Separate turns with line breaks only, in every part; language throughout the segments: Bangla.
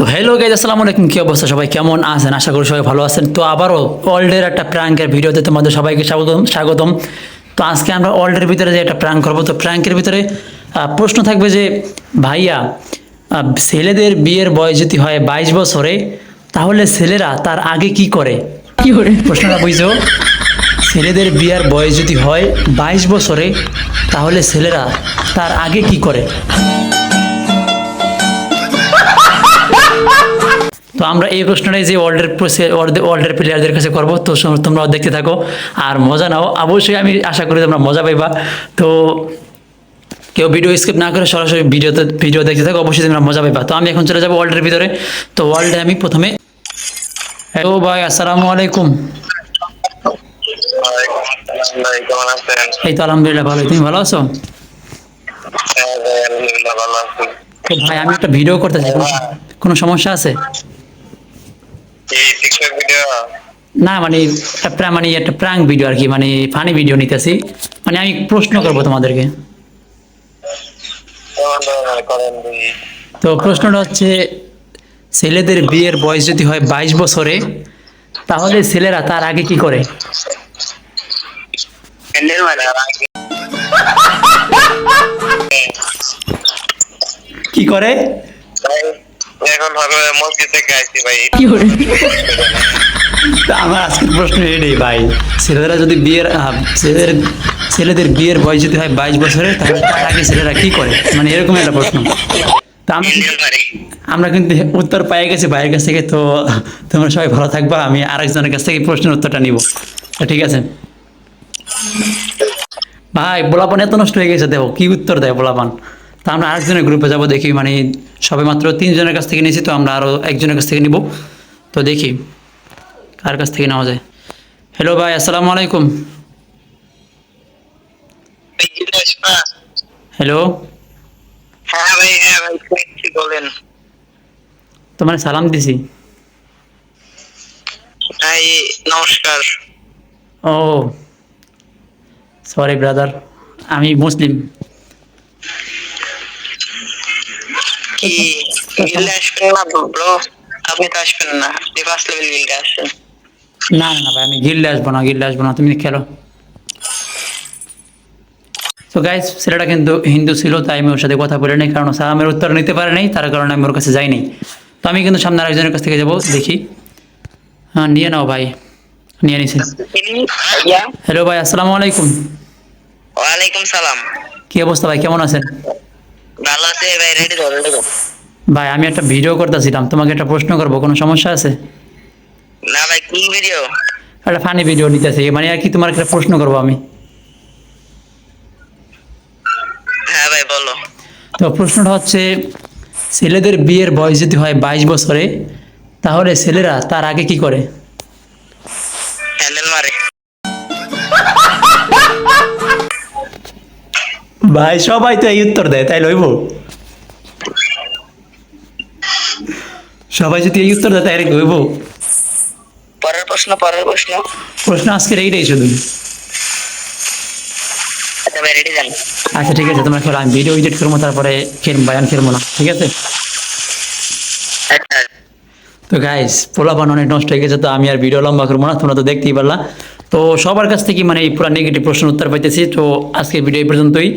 তো হ্যালো গাইজ আসসালামু আলাইকুম কি অবস্থা? সবাই কেমন আছেন? আশা করি সবাই ভালো আছেন। তো আবারও ওয়ার্ল্ডের একটা প্র্যাঙ্কের ভিডিওতে তোমাদের সবাইকে স্বাগতম স্বাগতম। তো আজকে আমরা ওয়ার্ল্ডের ভিতরে যে একটা প্র্যাঙ্ক করব তো প্র্যাঙ্কের ভিতরে প্রশ্ন থাকবে যে ভাইয়া ছেলেদের বিয়ের বয়স যদি হয় বাইশ বছরে তাহলে ছেলেরা তার আগে কি করে?
কি করে?
প্রশ্নটা বুঝছ? ছেলেদের বিয়ার বয়স যদি হয় বাইশ বছরে তাহলে ছেলেরা তার আগে কি করে? তো আমরা এই প্রশ্নটাই যে ওয়ার্ল্ডের ওয়ার্ল্ডের প্লেয়ারদের কাছে করব। তো তোমরাও দেখতে থাকো আর মজা নাও। অবশ্যই আমি আশা করি তোমরা মজা পাইবা। তো কেউ ভিডিও স্কিপ না করে সরাসরি ভিডিওতে ভিডিও দেখতে থাকো অবশ্যই তোমরা মজা পাইবা। তো আমি এখন চলে যাব ওয়ার্ল্ডের ভিতরে। তো ওয়ার্ল্ডে আমি প্রথমে হ্যালো ভাই আসসালামু আলাইকুম। এই তো আলহামদুলিল্লাহ ভালো। তুমি ভালো আছো?
হ্যাঁ ভাই
আমি একটা ভিডিও করতে চাই। কোনো- সমস্যা আছে? না মানে একটা মানে একটা প্রাঙ্ক ভিডিও আর কি মানে ফানি ভিডিও নিতেছি। মানে আমি প্রশ্ন করব তোমাদেরকে। তো প্রশ্নটা হচ্ছে ছেলেদের বিয়ের বয়স যদি হয় বাইশ বছরে তাহলে ছেলেরা তার আগে কি করে?
মানে
কি করে?
এখন হবে মসজিদ থেকে আইছি ভাই।
কি করে
তা আমার আজকের প্রশ্ন এটাই ভাই ছেলেরা যদি বিয়ের ছেলেদের ছেলেদের বিয়ের বয়স যদি হয় বাইশ বছরে তাহলে তার আগে ছেলেরা কি করে? মানে এরকম একটা প্রশ্ন। তা আমরা কিন্তু উত্তর পেয়ে গেছি ভাইয়ের কাছ থেকে তো তোমরা সবাই ভালো থাকবা আমি আরেকজনের কাছ থেকে প্রশ্নের উত্তরটা নিব। ঠিক আছে। ভাই পোলাপান এত নষ্ট হয়ে গেছে দেখো কি উত্তর দেয় পোলাপান তা আমরা আরেকজনের গ্রুপে যাব দেখি মানে সবে মাত্র তিনজনের কাছ থেকে নিয়েছি তো আমরা আরও একজনের কাছ থেকে নিব। তো দেখি কার কাছ থেকে নেওয়া যায়। হ্যালো ভাই আসসালামু আলাইকুম। হ্যালো
হ্যাঁ ভাই হ্যাঁ ভাই বলেন।
তোমার সালাম দিছি।
ভাই নমস্কার।
ও সরি ব্রাদার আমি মুসলিম।
গিল্ডে আসবেন না ব্রো আপনি তো আসবেন না। আপনি ফার্স্ট লেভেল গিল্ডে আসবেন
না না না ভাই আমি গিল্ডে আসব না গিল্ডে আসব না। তুমি খেলো। তো গাইস ছেলেটা কিন্তু হিন্দু ছিল তাই আমি ওর সাথে কথা বলে নাই কারণ সালামের উত্তর নিতে পারে নাই তার কারণে আমি ওর কাছে যাইনি। তো আমি কিন্তু সামনে আরেকজনের কাছ থেকে যাব দেখি। হ্যাঁ নিয়ে নাও ভাই নিয়ে নিছি। হ্যালো ভাই আসসালামু আলাইকুম।
ওয়ালাইকুম সালাম।
কি অবস্থা ভাই কেমন আছেন?
ভালো আছে ভাই রেডি তো রেডি তো।
ভাই আমি একটা ভিডিও করতেছিলাম তোমাকে একটা প্রশ্ন করব কোনো সমস্যা আছে?
না ভাই কি ভিডিও
একটা ফানি ভিডিও নিতেছি মানে আর কি তোমার একটা প্রশ্ন করব আমি।
হ্যাঁ ভাই বলো।
তো প্রশ্নটা হচ্ছে ছেলেদের বিয়ের বয়স যদি হয় বাইশ বছরে তাহলে ছেলেরা তার আগে কি করে?
হ্যান্ডেল মারে।
ভাই সবাই তো এই উত্তর দেয় তাই লইব? সবাই যদি এই উত্তর দেয় তাই লইব।
পরের প্রশ্ন পরের প্রশ্ন।
প্রশ্ন আজকের এইটাই শুধু।
আচ্ছা
আচ্ছা ঠিক আছে তোমরা খেলো। আমি ভিডিও এডিট করব তারপরে খেলব বায়ান খেলব না ঠিক আছে?
আচ্ছা।
তো গাইস পোলাপান অনেক নষ্ট হয়ে গেছে তো আমি আর ভিডিও লম্বা করব না তোমরা তো দেখতেই পারলা। তো সবার কাছ থেকে মানে এই পুরো নেগেটিভ প্রশ্ন উত্তর পাইতেছি। তো আজকের ভিডিও এই পর্যন্তই।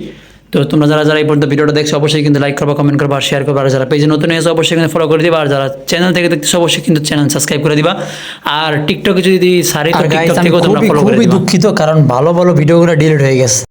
তো তোমরা যারা যারা এই পর্যন্ত ভিডিওটা দেখছ অবশ্যই কিন্তু লাইক করবা কমেন্ট করবা শেয়ার করবা। আর যারা পেজে নতুন এসে অবশ্যই কিন্তু ফলো করে দিবা। আর যারা চ্যানেল থেকে দেখতেছো অবশ্যই কিন্তু চ্যানেল সাবস্ক্রাইব করে দিবা। আর টিকটকে যদি সারি তো টিকটক থেকেও তোমরা ফলো করে
খুবই দুঃখিত কারণ ভালো ভালো ভিডিওগুলো ডিলিট হয়ে গেছে।